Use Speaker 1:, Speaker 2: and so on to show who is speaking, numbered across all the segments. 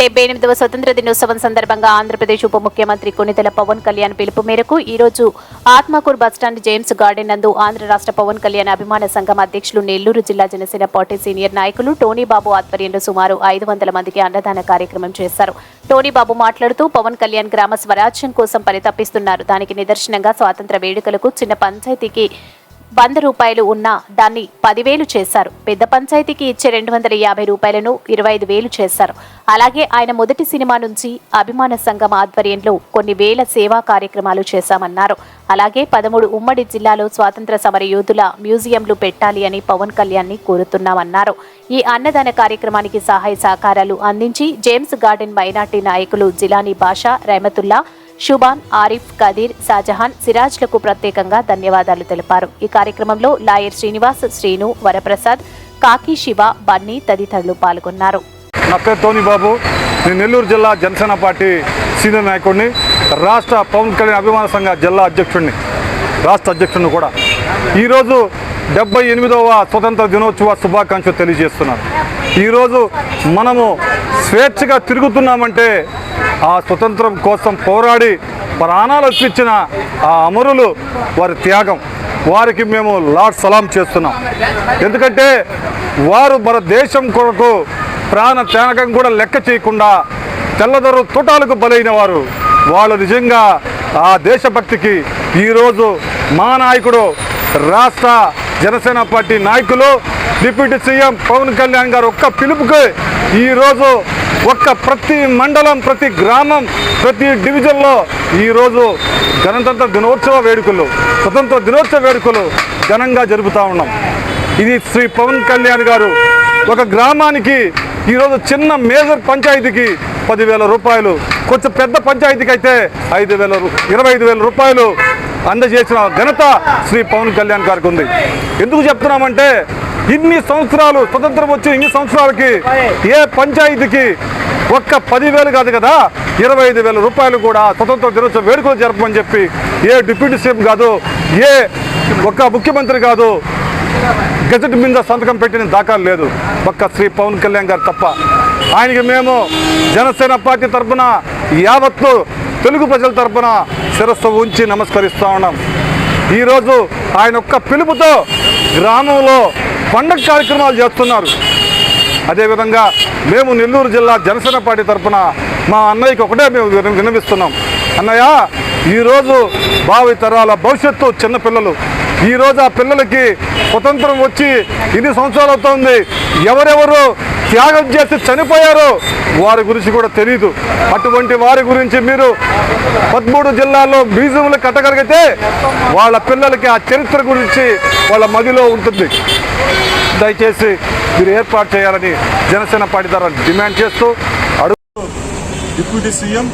Speaker 1: డెబ్బై ఎనిమిదవ స్వతంత్ర దినోత్సవం సందర్భంగా ఆంధ్రప్రదేశ్ ఉప ముఖ్యమంత్రి కొనితెల పవన్ కళ్యాణ్ పిలుపు మేరకు ఈ రోజు ఆత్మకూర్ బస్టాండ్ జేమ్స్ గార్డెన్ నందు ఆంధ్ర రాష్ట్ర పవన్ కళ్యాణ్ అభిమాన సంఘం అధ్యక్షులు నెల్లూరు జిల్లా జనసేన పార్టీ సీనియర్ నాయకులు టోనీబాబు ఆధ్వర్యంలో సుమారు ఐదు వందల మందికి అన్నదాన కార్యక్రమం చేశారు. టోనీబాబు మాట్లాడుతూ పవన్ కళ్యాణ్ గ్రామ స్వరాజ్యం కోసం పరితపిస్తున్నారు. దానికి నిదర్శనంగా స్వాతంత్ర వేడుకలకు చిన్న పంచాయతీకి వంద రూపాయలు ఉన్నా దాన్ని పదివేలు చేశారు. పెద్ద పంచాయతీకి ఇచ్చే రెండు వందల యాభై రూపాయలను ఇరవై ఐదు వేలు చేశారు. అలాగే ఆయన మొదటి సినిమా నుంచి అభిమాన సంఘం ఆధ్వర్యంలో కొన్ని వేల సేవా కార్యక్రమాలు చేశామన్నారు. అలాగే పదమూడు ఉమ్మడి జిల్లాలో స్వాతంత్ర సమర యోధుల మ్యూజియంలు పెట్టాలి అని పవన్ కళ్యాణ్ని కోరుతున్నామన్నారు. ఈ అన్నదాన కార్యక్రమానికి సహాయ సహకారాలు అందించి జేమ్స్ గార్డెన్ మైనార్టీ నాయకులు జిలానీ బాషా రెహమతుల్లా షుబాన్ ఆరిఫ్ కదీర్ షాజహాన్ సిరాజ్లకు ప్రత్యేకంగా ధన్యవాదాలు తెలిపారు. ఈ కార్యక్రమంలో లాయర్ శ్రీనివాస్ శ్రీను వరప్రసాద్ కాకి శివ బన్నీ తదితరులు పాల్గొన్నారు.
Speaker 2: నా పేరు టోనీ బాబు. నేను నెల్లూరు జిల్లా జనసేన పార్టీ సీనియర్ నాయకుడిని రాష్ట్ర పవన్ కళ్యాణ్ అభిమాన సంఘ జిల్లా అధ్యక్షుడిని రాష్ట్ర అధ్యక్షుడిని కూడా. ఈరోజు డెబ్బై ఎనిమిదవ స్వతంత్ర దినోత్సవ శుభాకాంక్షలు తెలియజేస్తున్నాను. ఈరోజు మనము స్వేచ్ఛగా తిరుగుతున్నామంటే ఆ స్వతంత్రం కోసం పోరాడి ప్రాణాలు అర్పించిన ఆ అమరులు వారి త్యాగం. వారికి మేము లాడ్ సలాం చేస్తున్నాం. ఎందుకంటే వారు మన దేశం కొరకు ప్రాణ త్యాగం కూడా లెక్క చేయకుండా తెల్లదొరు తుటాలకు బలైన వారు. వాళ్ళు నిజంగా ఆ దేశభక్తికి ఈరోజు మా నాయకుడు రాష్ట్ర జనసేన పార్టీ నాయకులు డిప్యూటీ సీఎం పవన్ కళ్యాణ్ గారు ఒక్క పిలుపుకి ఈరోజు ఒక్క ప్రతి మండలం ప్రతి గ్రామం ప్రతి డివిజన్లో ఈరోజు గణతంత్ర దినోత్సవ వేడుకలు స్వతంత్ర దినోత్సవ వేడుకలు ఘనంగా జరుపుతూ ఉన్నాం. ఇది శ్రీ పవన్ కళ్యాణ్ గారు ఒక గ్రామానికి ఈరోజు చిన్న మేజర్ పంచాయతీకి పదివేల రూపాయలు కొంచెం పెద్ద పంచాయతీకి అయితే ఐదు వేల ఇరవై ఐదు వేల రూపాయలు అందజేసిన ఘనత శ్రీ పవన్ కళ్యాణ్ గారికి ఉంది. ఎందుకు చెప్తున్నామంటే ఇన్ని సంవత్సరాలు స్వతంత్రం వచ్చి ఇన్ని సంవత్సరాలకి ఏ పంచాయతీకి ఒక్క పదివేలు కాదు కదా ఇరవై ఐదు వేల రూపాయలు కూడా స్వతంత్ర దినోత్సవ వేడుకలు జరపమని చెప్పి ఏ డిప్యూటీ సీఎం కాదు ఏ ఒక్క ముఖ్యమంత్రి కాదు గజెట్ మీద సంతకం పెట్టిన దాఖలు లేదు. ఒక్క శ్రీ పవన్ కళ్యాణ్ గారు తప్ప. ఆయనకి మేము జనసేన పార్టీ తరఫున యావత్తు తెలుగు ప్రజల తరఫున శిరస్సు ఉంచి నమస్కరిస్తూ ఉన్నాం. ఈరోజు ఆయన ఒక్క పిలుపుతో గ్రామంలో పండగ కార్యక్రమాలు చేస్తున్నారు. అదేవిధంగా మేము నెల్లూరు జిల్లా జనసేన పార్టీ తరఫున మా అన్నయ్యకి ఒకటే మేము విన- విన్నవిస్తున్నాం అన్నయ్య ఈరోజు భావి తరాల భవిష్యత్తు చిన్నపిల్లలు ఈరోజు ఆ పిల్లలకి స్వతంత్రం వచ్చి ఇన్ని సంవత్సరాలు అవుతుంది. ఎవరెవరు త్యాగం చేసి చనిపోయారో వారి గురించి కూడా తెలియదు అటువంటి వారి గురించి మీరు పదమూడు జిల్లాల్లో మ్యూజియంలు కట్టగలిగితే వాళ్ళ పిల్లలకి ఆ చరిత్ర గురించి వాళ్ళ మదిలో ఉంటుంది. దయచేసి మీరు ఏర్పాటు చేయాలని జనసేన పార్టీ ద్వారా డిమాండ్ చేస్తూ అడుగు
Speaker 3: డిప్యూటీ సీఎం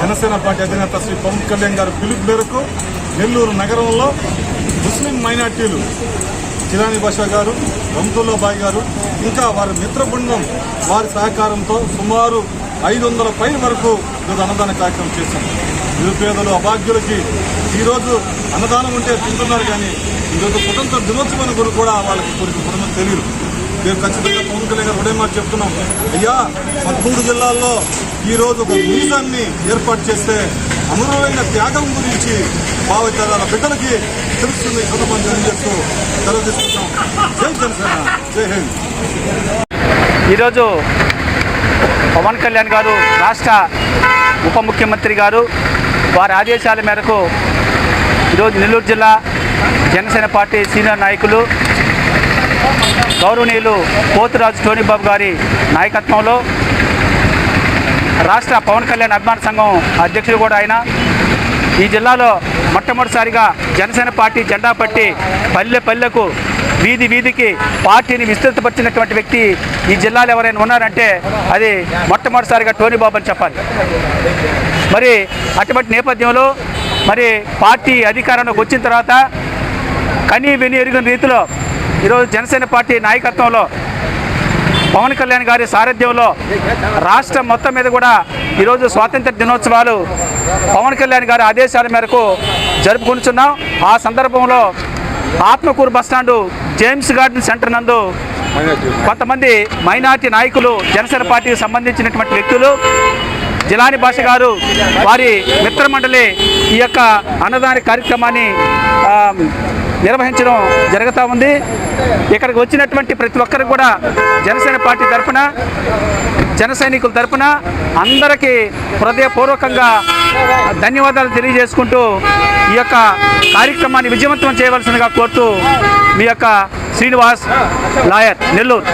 Speaker 3: జనసేన పార్టీ అధినేత శ్రీ పవన్ కళ్యాణ్ గారి పిలుపు మేరకు నెల్లూరు నగరంలో ముస్లిం మైనార్టీలు కిరాణి బాషా గారు రమ్తుల్లా బాయ్ గారు ఇంకా వారి మిత్ర బృందం వారి సహకారంతో సుమారు ఐదు వందల పైన వరకు ఈరోజు అన్నదాన కార్యక్రమం చేశాం. నిరుపేదలు అభాగ్యులకి ఈరోజు అన్నదానం ఉంటే తింటున్నారు కానీ ఈరోజు స్వతంత్ర దినోత్సవం గురు కూడా వాళ్ళకి కొన్ని కుటుంబం తెలియదు. మేము ఖచ్చితంగా పవన్ కళ్యాణ్ గారు మాట చెప్తున్నాం? అయ్యా పదమూడు జిల్లాల్లో ఈరోజు ఒక మ్యూజియాన్ని ఏర్పాటు చేస్తే అమరమైన త్యాగం గురించి భావితరాల బిడ్డలకి తెలుస్తుంది. ఈ సందర్భంగా తెలియజేస్తూ తెలియజేస్తున్నాం జై జనసేన జై హింద్.
Speaker 4: ఈరోజు పవన్ కళ్యాణ్ గారు రాష్ట్ర ఉప ముఖ్యమంత్రి గారు వారి ఆదేశాల మేరకు ఈరోజు నెల్లూరు జిల్లా జనసేన పార్టీ సీనియర్ నాయకులు గౌరవనీయులు పోతురాజు టోనీబాబు గారి నాయకత్వంలో రాష్ట్ర పవన్ కళ్యాణ్ అభిమాన సంఘం అధ్యక్షుడు కూడా ఆయన. ఈ జిల్లాలో మొట్టమొదటిసారిగా జనసేన పార్టీ జెండా పట్టి పల్లె పల్లెకు వీధి వీధికి పార్టీని విస్తృతపరిచినటువంటి వ్యక్తి ఈ జిల్లాలో ఎవరైనా ఉన్నారంటే అది మొట్టమొదటిసారిగా టోనీ బాబు అని చెప్పాలి. మరి అటువంటి నేపథ్యంలో మరి పార్టీ అధికారంలోకి వచ్చిన తర్వాత కనీ విని ఎరిగిన రీతిలో ఈరోజు జనసేన పార్టీ నాయకత్వంలో పవన్ కళ్యాణ్ గారి సారథ్యంలో రాష్ట్రం మొత్తం మీద కూడా ఈరోజు స్వాతంత్ర దినోత్సవాలు పవన్ కళ్యాణ్ గారి ఆదేశాల మేరకు జరుపుకుంటున్నాం. ఆ సందర్భంలో Atmakur bus stand James garden centre నందు కొంతమంది మైనార్టీ నాయకులు జనసేన పార్టీకి సంబంధించినటువంటి వ్యక్తులు జిలాని భాష గారు వారి మిత్రమండలి ఈ యొక్క అన్నదాన కార్యక్రమాన్ని నిర్వహించడం జరుగుతూ ఉంది. ఇక్కడికి వచ్చినటువంటి ప్రతి ఒక్కరికి కూడా జనసేన పార్టీ తరఫున జన సైనికుల తరఫున అందరికీ హృదయపూర్వకంగా ధన్యవాదాలు తెలియజేసుకుంటూ ఈ యొక్క కార్యక్రమాన్ని విజయవంతం చేయవలసిందిగా కోరుతూ మీ యొక్క శ్రీనివాస్ లాయర్ నెల్లూరు.